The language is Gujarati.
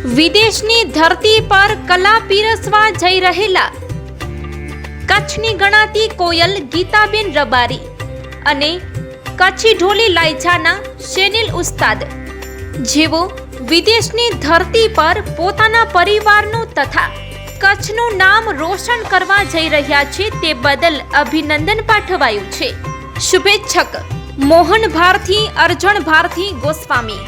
વિદેશની ધરતી પર કલા પીરસવા જઈ રહેલા. કચ્છની ગણાતી કોયલ ગીતાબેન રબારી અને કચ્છી ઢોલી લાયજાના શેનિલ ઉસ્તાદ જેઓ વિદેશની ધરતી પર પોતાના પરિવારનું તથા કચ્છનું નામ રોશન કરવા જઈ રહ્યા છે તે બદલ અભિનંદન પાઠવાયું છે. શુભેચ્છક, મોહન ભારથી અર્જણ ભારથી ગોસ્વામી.